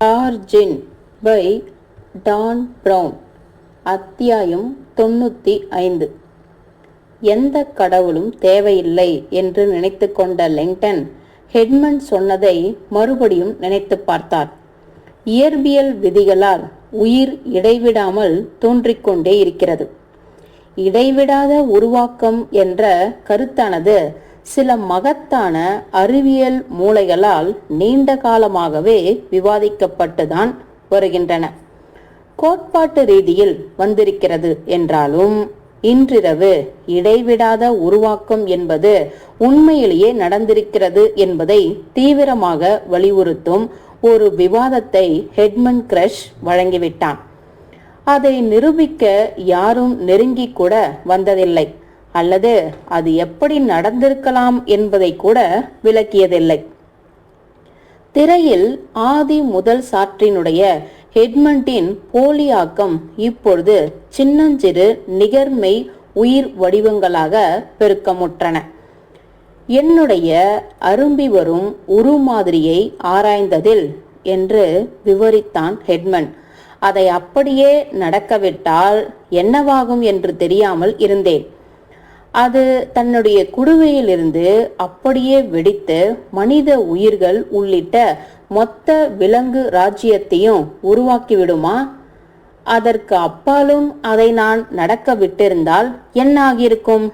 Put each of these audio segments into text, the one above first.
Origin by Don brown அத்தியாயம் தொண்ணூற்றி ஐந்து. எந்த கடவுளும் தேவையில்லை என்று நினைத்து கொண்ட லெங்டன் ஹெட்மன் சொன்னதை மறுபடியும் நினைத்து பார்த்தார். இயற்பியல் விதிகளால் உயிர் இடைவிடாமல் தோன்றிக்கொண்டே இருக்கிறது. இடைவிடாத உருவாக்கம் என்ற கருத்தானது சில மகத்தான அறிவியல் மூளைகளால் நீண்ட காலமாகவே விவாதிக்கப்பட்டுதான் வருகின்றன. கோட்பாட்டு ரீதியில் வந்திருக்கிறது என்றாலும் இன்றிரவு இடைவிடாத உருவாக்கம் என்பது உண்மையிலேயே நடந்திருக்கிறது என்பதை தீவிரமாக வலியுறுத்தும் ஒரு விவாதத்தை ஹெட்மன் கிரஷ் வழங்கிவிட்டான். அதை நிரூபிக்க யாரும் நெருங்கி கூட வந்ததில்லை. அல்லது அது எப்படி நடந்திருக்கலாம் என்பதை கூட விளக்கியதில்லை. திரையில் ஆதி முதல் சாற்றினுடைய ஹெட்மண்டின் போலியாக்கம் இப்பொழுது சின்னஞ்சிறு நிகர்மை உயிர் வடிவங்களாக பெருக்கமுற்றன. என்னுடைய அரும்பி வரும் உரு மாதிரியை ஆராய்ந்ததில் என்று விவரித்தான் ஹெட்மன். அதை அப்படியே நடக்கவிட்டால் என்னவாகும் என்று தெரியாமல் இருந்தேன். அது தன்னுடைய குடுவையிலிருந்து அப்படியே வெடித்து மனித உயிர்கள் உள்ளிட்ட மொத்த விலங்கு ராஜ்யத்தையும் உருவாக்கிவிடுமா? அதற்கு அப்பாலும் அதை நான் நடக்க விட்டிருந்தால் என்ன ஆகியிருக்கும்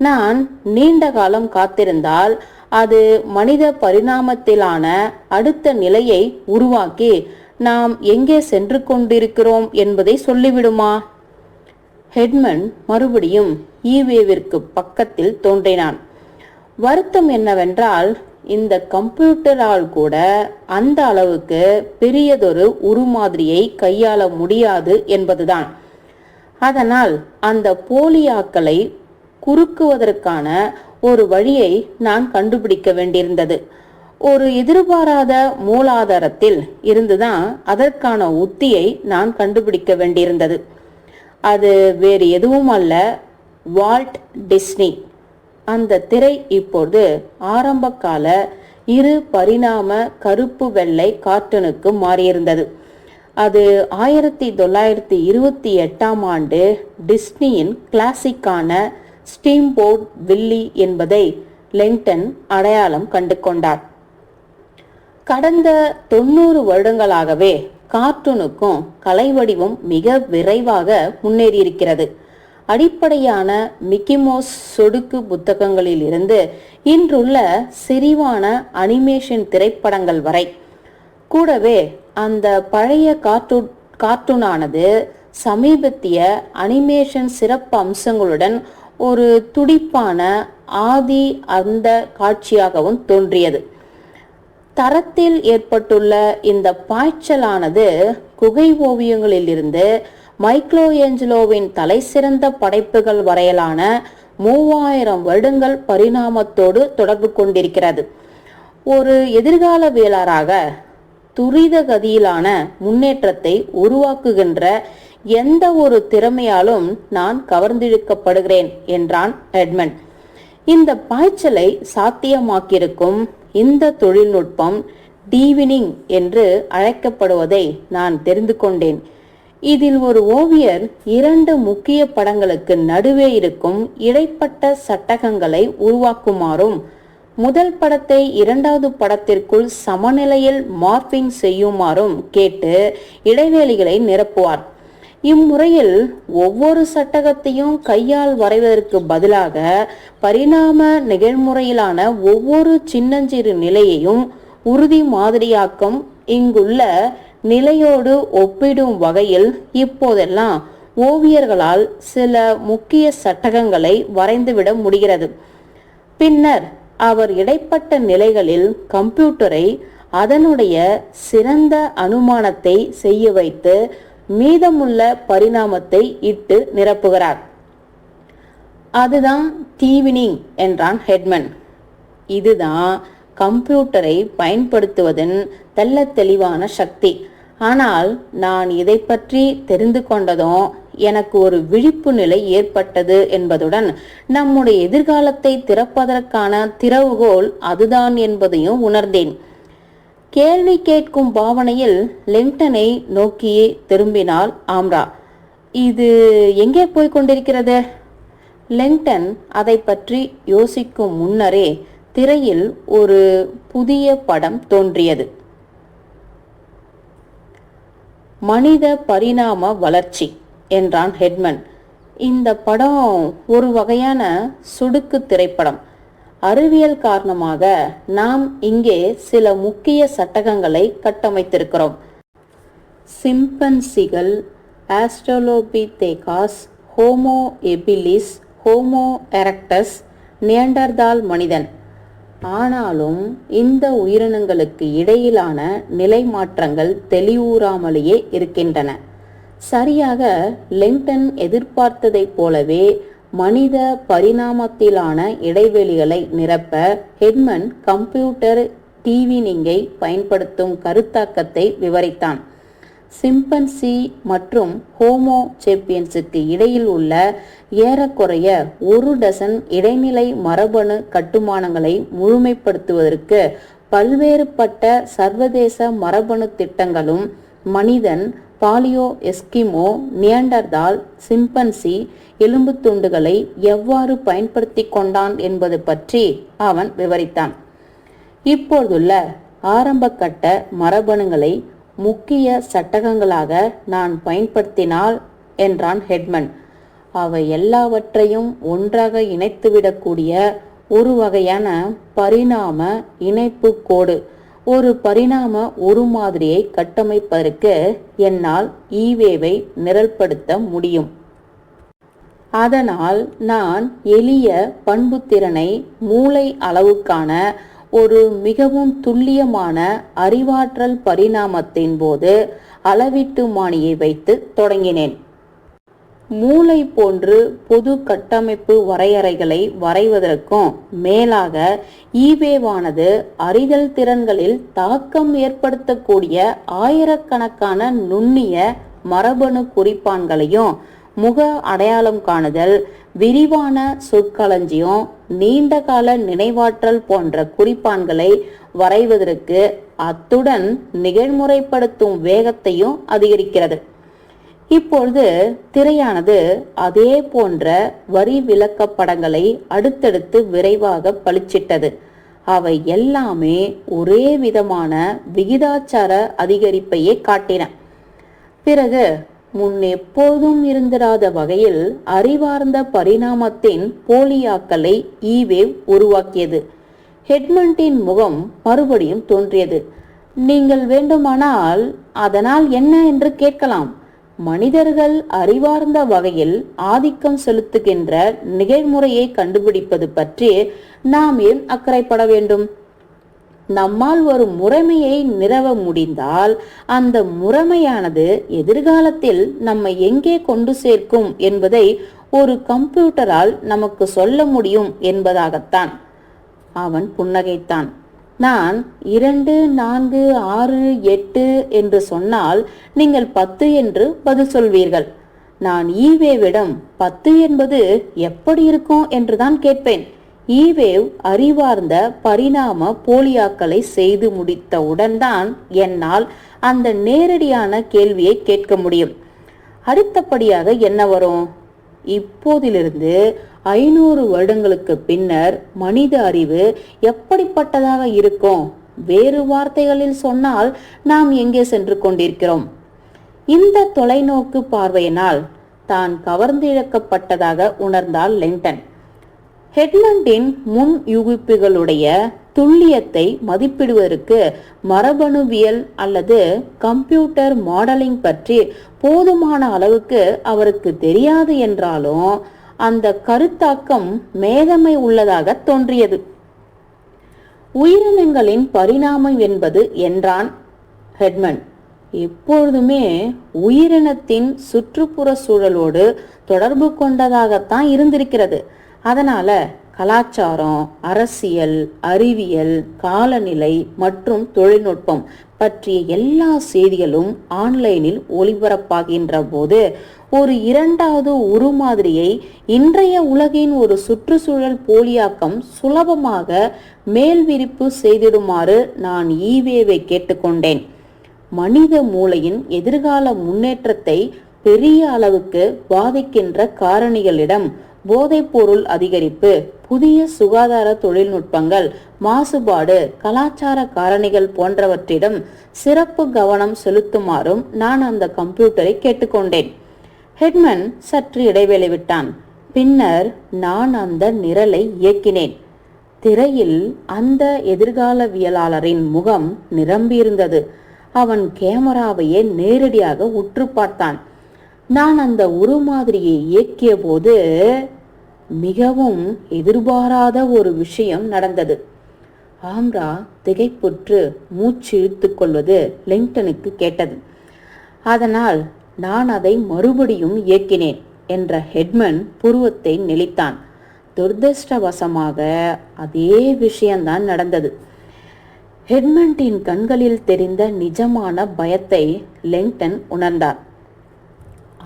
நான் நீண்ட காலம் காத்திருந்தால் அது மனித பரிணாமத்திலான அடுத்த நிலையை உருவாக்கி நாம் எங்கே சென்று கொண்டிருக்கிறோம் என்பதை சொல்லிவிடுமா? ஹெட்மன் மறுபடியும் ஈவேவிற்கு பக்கத்தில் தோன்றினான். வருத்தம் என்னவென்றால் இந்த கம்ப்யூட்டரால் கூட அந்த அளவுக்கு பெரியதொரு உருமாதிரியை கையாள முடியாது என்பதுதான். அதனால் அந்த போலியாக்களை குறுக்குவதற்கான ஒரு வழியை நான் கண்டுபிடிக்க வேண்டியிருந்தது. ஒரு எதிர்பாராத மூலாதாரத்தில் இருந்துதான் அதற்கான உத்தியை நான் கண்டுபிடிக்க வேண்டியிருந்தது. அது வேறு எதுவும் அல்ல. Walt Disney. அந்த திரை இப்போது ஆரம்பகால இரு பரிணாம கருப்பு வெள்ளை கார்ட்டூனுக்கு மாறியிருந்தது. அது ஆயிரத்தி தொள்ளாயிரத்தி இருபத்தி எட்டாம் ஆண்டு டிஸ்னியின் கிளாசிக்கான ஸ்டீம்போர்ட் வில்லி என்பதை லெங்டன் அடையாளம் கண்டு கொண்டார் கடந்த தொண்ணூறு வருடங்களாகவே கார்ட்டூனுக்கும் கலை வடிவம் மிக விரைவாக முன்னேறியிருக்கிறது. அடிப்படையான மிக்கிமோஸ் சொடுக்கு புத்தகங்களில் இருந்து இன்றுள்ள செறிவான அனிமேஷன் திரைப்படங்கள் வரை. கூடவே அந்த பழைய கார்ட்டூன் கார்ட்டூனானது சமீபத்திய அனிமேஷன் சிறப்பு அம்சங்களுடன் ஒரு துடிப்பான ஆதி அந்த காட்சியாகவும் தோன்றியது. தரத்தில் ஏற்பட்டுள்ள இந்த பாய்ச்சலானது குகை ஓவியங்களிலிருந்து மைக்ளோ ஏஞ்சலோவின் தலைசிறந்த படைப்புகள் வரையிலான மூவாயிரம் வருடங்கள் பரிணாமத்தோடு தொடர்பு கொண்டிருக்கிறது. ஒரு எதிர்கால வேளாராக துரித கதியிலான முன்னேற்றத்தை உருவாக்குகின்ற எந்த ஒரு திறமையாலும் நான் கவர்ந்திழுக்கப்படுகிறேன் என்றான் எட்மண்ட். இந்த பாய்ச்சலை சாத்தியமாக்கியிருக்கும் இந்த தொழில்நுட்பம் டீவினிங் என்று அழைக்கப்படுவதை நான் தெரிந்து கொண்டேன். இதில் ஒரு ஓவியர் இரண்டு முக்கிய படங்களுக்கு நடுவே இருக்கும் இடைப்பட்ட சட்டகங்களை உருவாக்குமாறும் முதல் படத்தை இரண்டாவது படத்திற்குள் சமநிலையில் மார்பிங் செய்யுமாறும் கேட்டு இடைவேளிகளை நிரப்புவார். இம்முறையில் ஒவ்வொரு சட்டகத்தையும் கையால் வரைவதற்கு பதிலாக பரிணாம நிகழ்முறையிலான ஒவ்வொரு சின்னஞ்சிறு நிலையையும் உறுதி மாதிரியாக்கம் இங்குள்ள நிலையோடு ஒப்பிடும் வகையில் இப்போதெல்லாம் ஓவியர்களால் சில முக்கிய சட்டகங்களை வரைந்துவிட முடிகிறது. பின்னர் அவர் இடைப்பட்ட நிலைகளில் கம்ப்யூட்டரை அதனுடைய சிறந்த அனுமானத்தை செய்ய வைத்து மீதமுள்ள பரிணாமத்தை இட்டு நிரப்புகிறார். அதுதான் தீவினிங் என்றான் ஹெட்மன். இதுதான் கம்ப்யூட்டரை பயன்படுத்துவதன் தெல்ல தெளிவான சக்தி. ஆனால் நான் இதை பற்றி தெரிந்து கொண்டதும் எனக்கு ஒரு விழிப்பு நிலை ஏற்பட்டது என்பதுடன் நம்முடைய எதிர்காலத்தை திறப்பதற்கான திறவுகோல் அதுதான் என்பதையும் உணர்ந்தேன். கேள்வி கேட்கும் பாவனையில் லிங்டனை நோக்கியே திரும்பினாள் ஆம்ரா. இது எங்கே போய் கொண்டிருக்கிறது? லிங்டன் அதை பற்றி யோசிக்கும் முன்னரே திரையில் ஒரு புதிய படம் தோன்றியது. மனித பரிணாம வளர்ச்சி என்றான் ஹெட்மன். இந்த படம் ஒரு வகையான சுடுக்கு திரைப்படம். அறிவியல் காரணமாக நாம் இங்கே சில முக்கிய சட்டகங்களை கட்டமைத்திருக்கிறோம். சிம்பன்சிகள் Australopithecus Homo habilis Homo erectus Neanderthal மனிதன். ஆனாலும் இந்த உயிரினங்களுக்கு இடையிலான நிலை மாற்றங்கள் தெளிவூறாமலேயே இருக்கின்றன. சரியாக லெங்டன் எதிர்பார்த்ததைப் போலவே மனித பரிணாமத்திலான இடைவெளிகளை நிரப்ப ஹெட்மன் கம்ப்யூட்டர் டிவினிங்கை பயன்படுத்தும் கருத்தாக்கத்தை விவரித்தான். சிம்பன்சி மற்றும் ஹோமோ சேப்பியன்ஸுக்கு இடையில் உள்ள ஏறக்குறைய ஒரு டசன் இடைநிலை மரபணு கட்டுமானங்களை முழுமைப்படுத்துவதற்கு பல்வேறுபட்ட சர்வதேச மரபணு திட்டங்களும் மனிதன் பாலியோ எஸ்கிமோ நியண்டர்தால் சிம்பன்சி எலும்பு துண்டுகளை எவ்வாறு பயன்படுத்தி கொண்டான் என்பது பற்றி அவன் விவரித்தான். இப்போதுள்ள ஆரம்பகட்ட மரபணுகளை முக்கிய சட்டகங்களாக நான் பயன்படுத்தினால் என்றான் ஹெட்மன். அவை எல்லாவற்றையும் ஒன்றாக இணைத்துவிடக்கூடிய ஒரு வகையான பரிணாம இணைப்பு கோடு. ஒரு பரிணாம ஒரு மாதிரியை கட்டமைப்பதற்கு என்னால் ஈவேவை நிரல்படுத்த முடியும். அதனால் நான் எளிய பண்புத்திறனை மூளை அளவுக்கான ஒரு மிகவும் துல்லியமான அறிவாற்றல் பரிணாமத்தின் போது அளவீட்டு மானியை வைத்து தொடங்கினேன். மூளை போன்று பொது கட்டமைப்பு வரையறைகளை வரைவதற்கும் மேலாக ஈவேவானது அறிதல் திறன்களில் தாக்கம் ஏற்படுத்தக்கூடிய ஆயிரக்கணக்கான நுண்ணிய மரபணு குறிப்பான்களையும் முக அடையாளம் காணுதல் விரிவான சொற்களஞ்சியம் நீண்டகால நினைவாற்றல் போன்ற குறிப்பான்களை வரைவதற்கு அத்துடன் நிகழ்முறைப்படுத்தும் வேகத்தையும் அதிகரிக்கிறது. இப்பொழுது திரையானது அதே போன்ற வரி விளக்கப்படங்களை அடுத்தடுத்து விரைவாக பளிச்சிட்டது. அவை எல்லாமே ஒரே விதமான விகிதாச்சார அதிகரிப்பையே காட்டின. பிறகு முன் எப்போதும் இருந்திராத வகையில் அறிவார்ந்த பரிணாமத்தின் போலியாக்களை ஈவேவ் உருவாக்கியது. ஹெட்மண்டின் முகம் மறுபடியும் தோன்றியது. நீங்கள் வேண்டுமானால் அதனால் என்ன என்று கேட்கலாம். மனிதர்கள் அறிவார்ந்த வகையில் ஆதிக்கம் செலுத்துகின்ற நிகழ்முறையை கண்டுபிடிப்பது பற்றி நாம் ஏன் அக்கறைப்பட வேண்டும்? நம்மால் ஒரு முறைமையை நிறவ முடிந்தால் அந்த முறைமையானது எதிர்காலத்தில் நம்மை எங்கே கொண்டு சேர்க்கும் என்பதை ஒரு கம்ப்யூட்டரால் நமக்கு சொல்ல முடியும் என்பதாகத்தான். அவன் புன்னகைத்தான். நான் இரண்டு நான்கு ஆறு எட்டு என்று சொன்னால் நீங்கள் பத்து என்று பதில் சொல்வீர்கள். நான் ஈவேவிடம் பத்து என்பது எப்படி இருக்கும் என்றுதான் கேட்பேன். ஈவேவ் அறிவார்ந்த பரிணாம போலியாக்களை செய்து முடித்தவுடன் தான் என்னால் அந்த நேரடியான கேள்வியை கேட்க முடியும். அடுத்தபடியாக என்ன வரும்? இப்போதிலிருந்து ஐநூறு வருடங்களுக்கு பின்னர் மனித அறிவு எப்படிப்பட்டதாக இருக்கும்? வேறு வார்த்தைகளில் சொன்னால் நாம் எங்கே சென்று கொண்டிருக்கிறோம்? இந்த தொலைநோக்கு பார்வையினால் தான் கவர்ந்திழக்கப்பட்டதாக உணர்ந்தார் லிங்டன் ஹெட்லண்டின் முன் யூகிப்புகளுடைய துல்லியத்தை மதிப்பிடுவதற்கு மரபணுவியல் அல்லது கம்ப்யூட்டர் மாடலிங் பற்றி போதுமான அளவுக்கு அவருக்கு தெரியாது என்றாலும் அந்த கருத்தாக்கம் மேதமை உள்ளதாக தோன்றியது. உயிரினங்களின் பரிணாமம் என்பது என்றான் ஹெட்மன். எப்பொழுதுமே உயிரினத்தின் சுற்றுப்புற சூழலோடு தொடர்பு கொண்டதாகத்தான் இருந்திருக்கிறது. அதனால கலாச்சாரம் அரசியல் அறிவியல் காலநிலை மற்றும் தொழில்நுட்பம் பற்றிய எல்லா செய்திகளும் ஆன்லைனில் ஒளிபரப்பாகின்ற போது ஒரு இரண்டாவது உருமாதிரியை இன்றைய உலகின் ஒரு சுற்றுச்சூழல் போலியாக்கம் சுலபமாக மேல்விரிப்பு செய்திடுமாறு நான் ஈவேவை கேட்டுக்கொண்டேன். மனித மூளையின் எதிர்கால முன்னேற்றத்தை பெரிய அளவுக்கு பாதிக்கின்ற காரணிகளிடம் போதைப்பொருள் அதிகரிப்பு புதிய சுகாதார தொழில்நுட்பங்கள் மாசுபாடு கலாச்சார காரணிகள் போன்றவற்றிடம் சிறப்பு கவனம் செலுத்துமாறும் நான் அந்த கம்ப்யூட்டரை கேட்டுக்கொண்டேன். ஹெட்மன் சற்று இடைவேளை விட்டான். பின்னர் நான் அந்த நிரலை இயக்கினேன். திரையில் அந்த எதிர்காலவியலாளரின் முகம் நிரம்பியிருந்தது. அவன் கேமராவையே நேரடியாக உற்று பார்த்தான். நான் அந்த உருமாதிரியை இயக்கிய போது மிகவும் எதிர்பாராத ஒரு விஷயம் நடந்தது. ஆம்ரா திகைப்புற்று மூச்சு இழுத்துக் கொள்வது லிங்டனுக்கு கேட்டது. அதனால் நான் அதை மறுபடியும் இயக்கினேன் என்ற ஹெட்மன் புருவத்தை நெளித்தான். துர்திருஷ்டவசமாக அதே விஷயம்தான் நடந்தது. ஹெட்மண்டின் கண்களில் தெரிந்த நிஜமான பயத்தை லெங்டன் உணர்ந்தார்.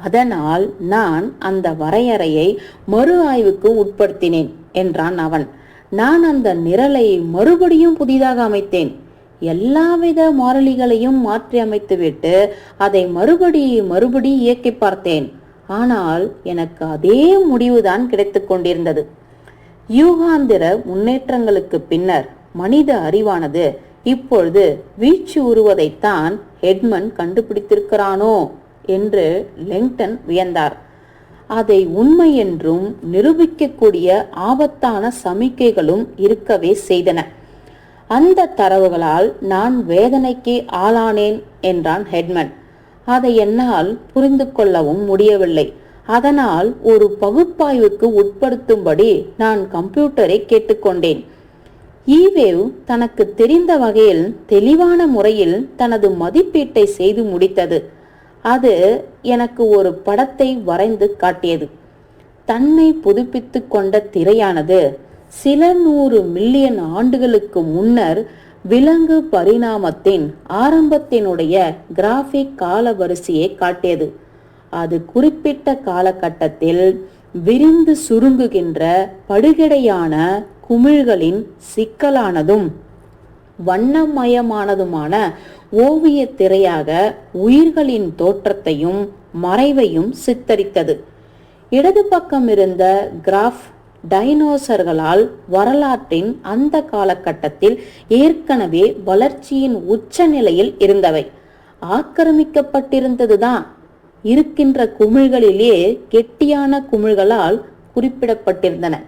அதனால் நான் அந்த வரையறையை மறு ஆய்வுக்கு உட்படுத்தினேன் என்றான் அவன். நான் அந்த நிரலை மறுபடியும் புதிதாக அமைத்தேன். எல்லாவித மாறிலிகளையும் மாற்றி அமைத்துவிட்டு அதை மறுபடி மறுபடி இயக்கி பார்த்தேன். ஆனால் எனக்கு அதே முடிவுதான் கிடைத்து கொண்டிருந்தது. யூகாந்திர முன்னேற்றங்களுக்கு பின்னர் மனித அறிவானது இப்பொழுது வீழ்ச்சி உருவதைத்தான் ஹெட்மன் கண்டுபிடித்திருக்கிறானோ என்று லெங்டன் வியந்தார். அதை உண்மை என்றும் நிரூபிக்கக்கூடிய ஆபத்தான சமிக்கைகளும் இருக்கவே செய்தன. அந்த தரவுகளால் நான் வேதனைக்கு ஆளானேன் என்றான் ஹெட்மன். அதை என்னால் புரிந்து கொள்ளவும் முடியவில்லை. அதனால் ஒரு பகுப்பாய்வுக்கு உட்படுத்தும்படி நான் கம்ப்யூட்டரை கேட்டுக்கொண்டேன் ஈவேவ் தனக்கு தெரிந்த வகையில் தெளிவான முறையில் தனது மதிப்பீட்டை செய்து முடித்தது. அது எனக்கு ஒரு படத்தை வரைந்து காட்டியது. தன்னை புதுப்பித்து கொண்ட திரையானது சில நூறு மில்லியன் ஆண்டுகளுக்கு முன்னர் விலங்கு பரிணாமத்தின் ஆரம்பத்தினுடைய கிராஃபிக் காலவரிசையை காட்டியது. அது குறிப்பிட்ட காலகட்டத்தில் விரிந்து சுருங்குகின்ற படுகிடையான குமிழ்களின் சிக்கலானதும் வண்ணமயமானதுமான ஓவிய திரையாக உயிர்களின் தோற்றத்தையும் மறைவையும் சித்தரித்தது. இடது பக்கம் இருந்த கிராஃப் டைனோசர்களால் வரலாற்றின் அந்த காலகட்டத்தில் ஏற்கனவே வளர்ச்சியின் உச்ச நிலையில் இருந்தவை. ஆக்கிரமிக்கப்பட்டிருந்ததுதான். இருக்கின்ற குமிழ்களிலே கெட்டியான குமிழ்களால் குறிப்பிடப்பட்டிருந்தன.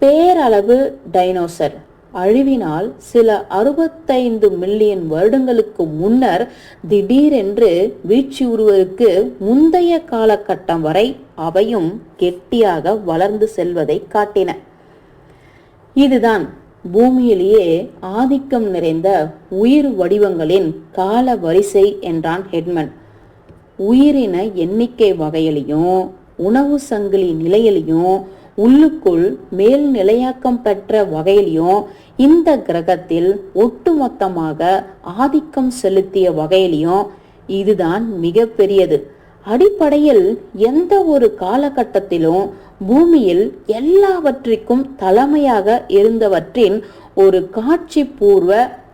பேரளவு டைனோசர். அழிவினால் சில அறுபத்தைந்து மில்லியன் வருடங்களுக்கு முன்னர் திடீரென்று வீழ்ச்சி உருவருக்கு முந்தைய காலகட்டம் வரை அவையும் கெட்டியாக வளர்ந்து செல்வதை காட்டின. இதுதான் பூமியிலேயே ஆதிக்கம் நிறைந்த உயிர் வடிவங்களின் கால வரிசை என்றான் ஹெட்மன். உயிரின எண்ணிக்கை வகையிலையும் உணவு சங்கிலி நிலையிலையும் உள்ளுக்குள் மேல் நிலையாக்கம் பெற்ற வகையிலையும் இந்த கிரகத்தில் ஒட்டுமொத்தமாக ஆதிக்கம் செலுத்திய வகையிலையும் இதுதான் மிக பெரியது அடிப்படையில் எந்த ஒரு காலகட்டத்திலும் பூமியில் எல்லாவற்றிற்கும் தலைமையாக இருந்தவற்றின் ஒரு காட்சி பூர்வ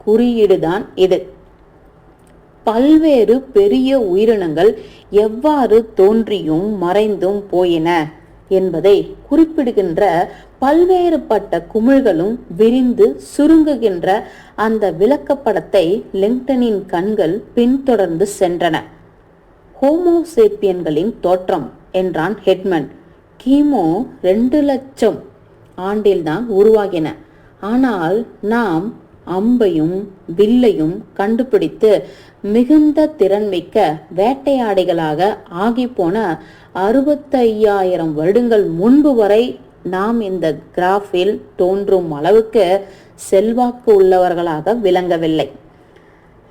குறியீடுதான் இது. பல்வேறு பெரிய உயிரினங்கள் எவ்வாறு தோன்றியும் மறைந்தும் போயின? என்பதை குறிப்பிடுகின்ற பல்வேறுபட்ட குமிழ்களும் விரிந்து சுருங்குகின்ற அந்த விளக்கப்படத்தை லிங்டனின் கண்கள் பின்தொடர்ந்து சென்றன. ஹோமோசேப்பியன்களின் தோற்றம் என்றான் ஹெட்மன். கிமு ரெண்டு லட்சம் ஆண்டில்தான் உருவாகின. ஆனால் நாம் அம்பையும் வில்லையும் கண்டுபிடித்து மிகுந்த திறன்மிக்க வேட்டையாடிகளாக ஆகிப்போன அறுபத்தையாயிரம் வருடங்கள் முன்பு வரை நாம் இந்த கிராஃபில் தோன்றும் அளவுக்கு செல்வாக்கு உள்ளவர்களாக விளங்கவில்லை.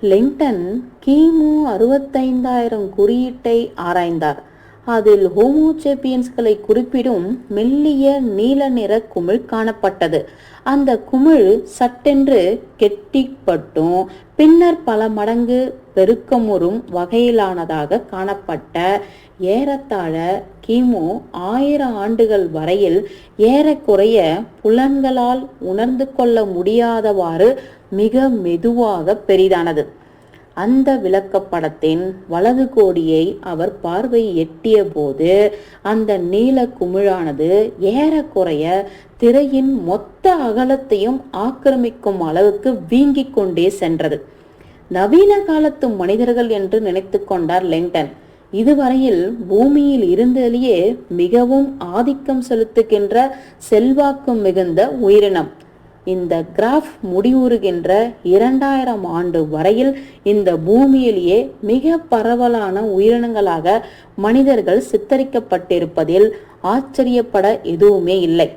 லிங்டன் கிமு அறுபத்தைந்தாயிரம் குறியீட்டை ஆராய்ந்தார். அதில் ஹோமோசேப்பியன்ஸ்களை குறிப்பிடும் மெல்லிய நீல நிற குமிழ் காணப்பட்டது. அந்த குமிழ் சட்டென்று கெட்டிப்பட்டும் பின்னர் பல மடங்கு பெருக்கமுறும் வகையிலானதாக காணப்பட்ட ஏறத்தாழ கிமு ஆயிரம் ஆண்டுகள் வரையில் ஏறக்குறைய புலன்களால் உணர்ந்து கொள்ள முடியாதவாறு மிக மெதுவாக பெரிதானது. அந்த விளக்கப்படத்தின் வலது கோடியை அவர் பார்வை எட்டிய போது அந்த நீல குமிழானது ஏறக்குறைய திரையின் மொத்த அகலத்தையும் ஆக்கிரமிக்கும் அளவுக்கு வீங்கிக் கொண்டே சென்றது. நவீன காலத்து மனிதர்கள் என்று நினைத்து கொண்டார் லெங்டன். இதுவரையில் பூமியில் இருந்ததிலேயே மிகவும் ஆதிக்கம் செலுத்துகின்ற செல்வாக்கு மிகுந்த உயிரினம். இந்த கிராஃப் முடிவுறுகின்ற இரண்டாயிரம் ஆண்டு வரையில் இந்த பூமியிலேயே மிக பரவலான உயிரினங்களாக மனிதர்கள் சித்தரிக்கப்பட்டிருப்பதில் ஆச்சரியப்பட எதுவுமே இல்லை.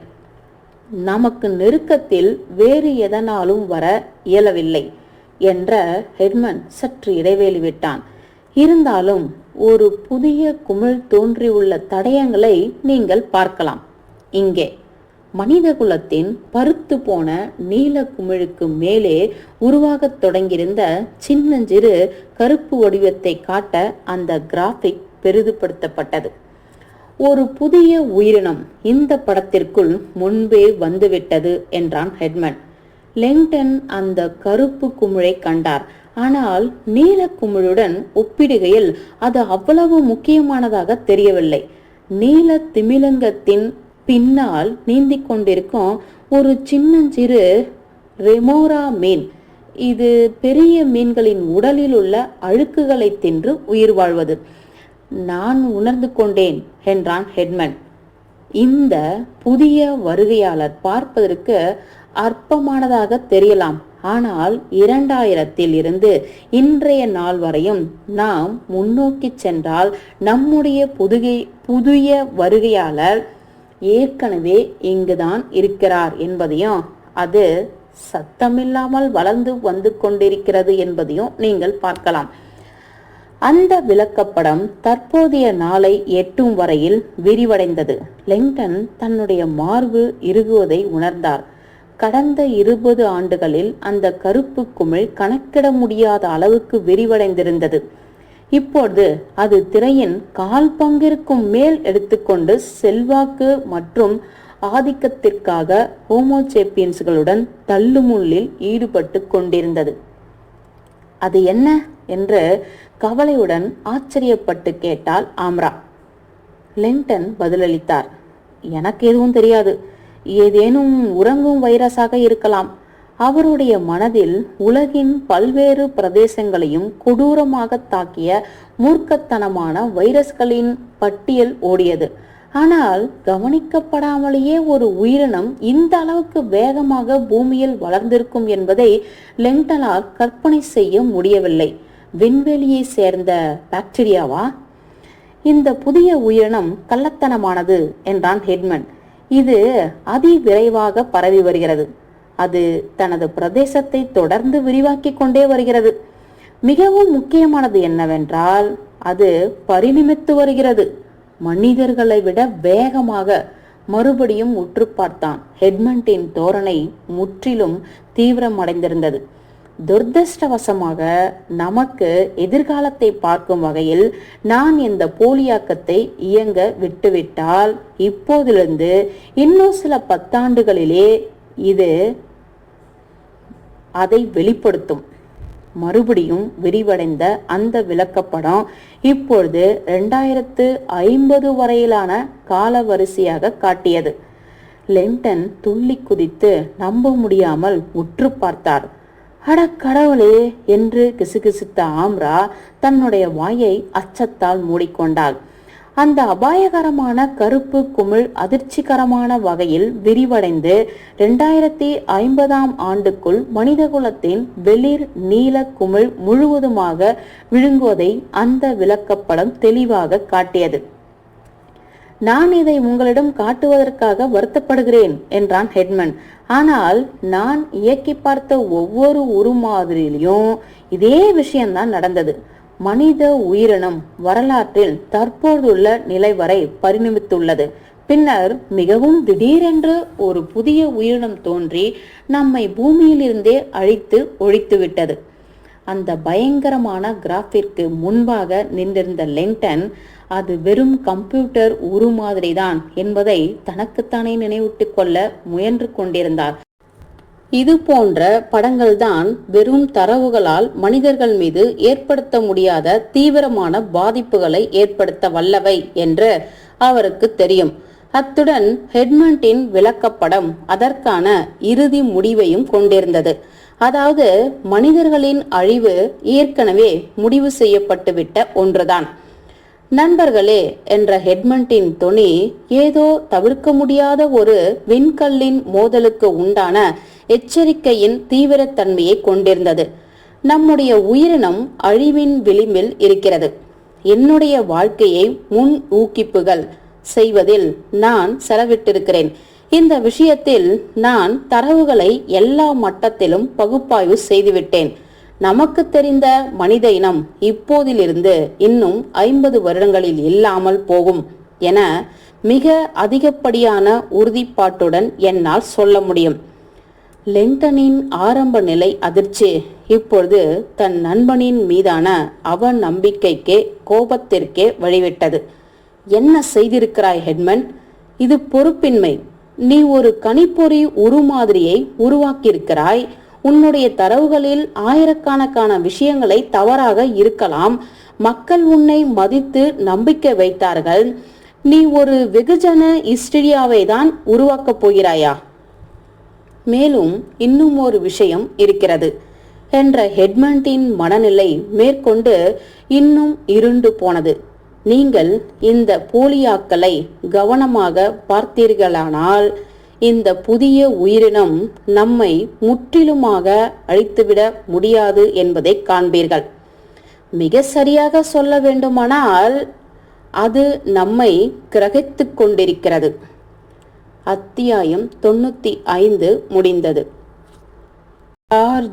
நமக்கு நெருக்கத்தில் வேறு எதனாலும் வர இயலவில்லை என்ற ஹெட்மன் சற்று இடைவேளி விட்டான். இருந்தாலும் ஒரு புதிய குமிழ் தோன்றியுள்ள தடயங்களை நீங்கள் பார்க்கலாம். இங்கே மனித குலத்தின் பருத்து போன நீல குமிழுக்கு மேலே உருவாகத் தொடங்கியிருந்த சின்னஞ்சிறு கருப்பு வடிவத்தை காட்ட அந்த கிராஃபிக் பெரிதுபடுத்தப்பட்டது. ஒரு புதிய உயிரினம் இந்த படத்திற்குள் முன்பே வந்துவிட்டது என்றான் ஹெட்மன். லெங்டன் அந்த கருப்பு குமிழை கண்டார். ஆனால் நீல குமிழுடன் ஒப்பிடுகையில் அது அவ்வளவு முக்கியமானதாக தெரியவில்லை. நீல திமிலங்கத்தின் பின்னால் நீந்திக் கொண்டிருக்கும் ஒரு சின்னஞ்சிறு ரெமோரா மீன். இது பெரிய மீன்களின் உடலில் உள்ள அழுக்குகளை தின்று உயிர் வாழ்வது. நான் உணர்ந்து கொண்டேன் என்றான் ஹெட்மன். இந்த புதிய வருகையாளர் பார்ப்பதற்கு அற்பமானதாக தெரியலாம். ஆனால் இரண்டாயிரத்தில் இருந்து இன்றைய நாள் வரையும் நாம் முன்னோக்கி சென்றால் நம்முடைய புதுகை புதிய வருகையாளர் ஏற்கனவே இங்குதான் இருக்கிறார் என்பதையும் அது சத்தமில்லாமல் வளர்ந்து வந்து கொண்டிருக்கிறது என்பதையும் நீங்கள் பார்க்கலாம். அந்த விளக்கப்படம் தற்போதைய நாளை எட்டும் வரையில் விரிவடைந்தது. லெங்டன் தன்னுடைய மார்பு இறுகுவதை உணர்ந்தார். கடந்த இருபது ஆண்டுகளில் அந்த கருப்பு குமிழ் கணக்கிட முடியாத அளவுக்கு விரிவடைந்திருந்தது. இப்பொழுது அது திரையின் கால் பங்கிற்கும் மேல் எடுத்துக்கொண்டு செல்வாக்கு மற்றும் ஆதிக்கத்திற்காக ஹோமோசேப்பியன்ஸ்களுடன் தள்ளுமுள்ளில் ஈடுபட்டு கொண்டிருந்தது. அது என்ன? என்று கவலையுடன் ஆச்சரியப்பட்டு கேட்டால் ஆம்ரா. லெங்டன் பதிலளித்தார் எனக்கு எதுவும் தெரியாது. ஏதேனும் உறங்கும் வைரஸாக இருக்கலாம். அவருடைய மனதில் உலகின் பல்வேறு பிரதேசங்களையும் கொடூரமாக தாக்கிய மூர்க்கத்தனமான வைரஸ்களின் பட்டியல் ஓடியது. ஆனால் கவனிக்கப்படாமலேயே ஒரு உயிரினம் இந்த அளவுக்கு வேகமாக பூமியில் வளர்ந்திருக்கும் என்பதை லெங்டனால் கற்பனை செய்ய முடியவில்லை. விண்வெளியை சேர்ந்த பாக்டீரியாவா? இந்த புதிய உயிரினம் கள்ளத்தனமானது என்றான் ஹெட்மன். இது அதிவிரைவாக பரவி வருகிறது. அது தனது பிரதேசத்தை தொடர்ந்து விரிவாக்கிக் கொண்டே வருகிறது. மிகவும் முக்கியமானது என்னவென்றால் அது பரிணமித்து வருகிறது. மனிதர்களை விட வேகமாக மறுபடியும் உற்று பார்த்தான். ஹெட்மண்டின் தோரணை முற்றிலும் தீவிரமடைந்திருந்தது. துரதிருஷ்டவசமாக நமக்கு எதிர்காலத்தை பார்க்கும் வகையில் நான் இந்த போலியாக்கத்தை இயங்க விட்டுவிட்டால் இப்போதிலிருந்து இன்னும் சில பத்தாண்டுகளிலே இது அதை வெளிப்படுத்தும். மறுபடியும் விரிவடைந்த அந்த விளக்கப்படம் இப்பொழுது ரெண்டாயிரத்து ஐம்பது வரையிலான கால வரிசையாக காட்டியது. லென்டன் துள்ளி குதித்து நம்ப முடியாமல் உற்று பார்த்தார். அட கடவுளே! என்று கிசுகிசுத்த ஆம்ரா தன்னுடைய வாயை அச்சத்தால் மூடிக்கொண்டாள். அந்த அபாயகரமான கருப்பு குமிழ் அதிர்ச்சிகரமான வகையில் விரிவடைந்து ரெண்டாயிரத்தி ஐம்பதாம் ஆண்டுக்குள் மனிதகுலத்தின் வெளிர் நீல குமிழ் முழுவதுமாக விழுங்குவதை அந்த விளக்கப்படம் தெளிவாக காட்டியது. நான் இதை உங்களிடம் காட்டுவதற்காக வருத்தப்படுகிறேன் என்றான் ஹெட்மன். ஆனால் நான் இயக்கி பார்த்த ஒவ்வொரு உருமாதிரியிலும் இதே விஷயம்தான் நடந்தது. மனித உயிரினம் வரலாற்றில் தற்போதுள்ள நிலை வரை பரிணமித்துள்ளது. பின்னர் மிகவும் திடீரென்று ஒரு புதிய உயிரினம் தோன்றி நம்மை பூமியிலிருந்தே அழித்து ஒழித்துவிட்டது. அந்த பயங்கரமான கிராஃபிற்கு முன்பாக நின்றிருந்த லெங்டன் அது வெறும் கம்ப்யூட்டர் உருமாதிரிதான் என்பதை தனக்குத்தானே நினைவூட்டிக் கொள்ள முயன்று கொண்டிருந்தார். இது போன்ற படங்கள்தான் வெறும் தரவுகளால் மனிதர்கள் மீது ஏற்படுத்த முடியாத தீவிரமான பாதிப்புகளை ஏற்படுத்த வல்லவை என்று அவருக்கு தெரியும். அத்துடன் ஹெட்மண்டின் விளக்கப்படம் அதற்கான இறுதி முடிவையும் கொண்டிருந்தது. அதாவது மனிதர்களின் அழிவு ஏற்கனவே முடிவு செய்யப்பட்டுவிட்ட ஒன்றுதான். நண்பர்களே என்ற ஹெட்மண்டின் துணி ஏதோ தவிர்க்க முடியாத ஒரு விண்கல்லின் மோதலுக்கு உண்டான எச்சரிக்கையின் தீவிரத்தன்மையை கொண்டிருந்தது. நம்முடைய உயிரினம் அழிவின் விளிம்பில் இருக்கிறது. என்னுடைய வாழ்க்கையை முன் ஊக்கிப்புகள் செய்வதில் நான் செலவிட்டிருக்கிறேன். இந்த விஷயத்தில் நான் தரவுகளை எல்லா மட்டத்திலும் பகுப்பாய்வு செய்துவிட்டேன். நமக்கு தெரிந்த மனித இனம் இப்போதிலிருந்து இன்னும் ஐம்பது வருடங்களில் இல்லாமல் போகும் என மிக அதிகப்படியான உறுதிப்பாட்டுடன் என்னால் சொல்ல முடியும். லெங்டனின் ஆரம்ப நிலை அதிர்ச்சி. இப்பொழுது தன் நண்பனின் மீதான அவ நம்பிக்கைக்கே கோபத்திற்கே வழிவிட்டது. என்ன செய்திருக்கிறாய் ஹெட்மன்? இது பொறுப்பின்மை. நீ ஒரு கணிப்பொறி உருமாதிரியை உருவாக்கியிருக்கிறாய். உன்னுடைய தரவுகளில் ஆயிரக்கணக்கான விஷயங்களை தவறாக இருக்கலாம். மக்கள் உன்னை மதித்து நம்பிக்கை வைத்தார்கள். நீ ஒரு வெகுஜன இஸ்டிரியாவை தான் உருவாக்கப் போகிறாயா? மேலும் இன்னும் ஒரு விஷயம் இருக்கிறது என்ற ஹெட்மண்டின் மனநிலை மேற்கொண்டு இன்னும் இருண்டு போனது. நீங்கள் இந்த போலியாக்களை கவனமாக பார்த்தீர்களானால் இந்த புதிய உயிரினம் நம்மை முற்றிலுமாக அழித்துவிட முடியாது என்பதை காண்பீர்கள். மிக சரியாக சொல்ல வேண்டுமானால் அது நம்மை கிரகித்துக் கொண்டிருக்கிறது. அத்தியாயம் தொண்ணூத்தி ஐந்து முடிந்தது. ஆர்.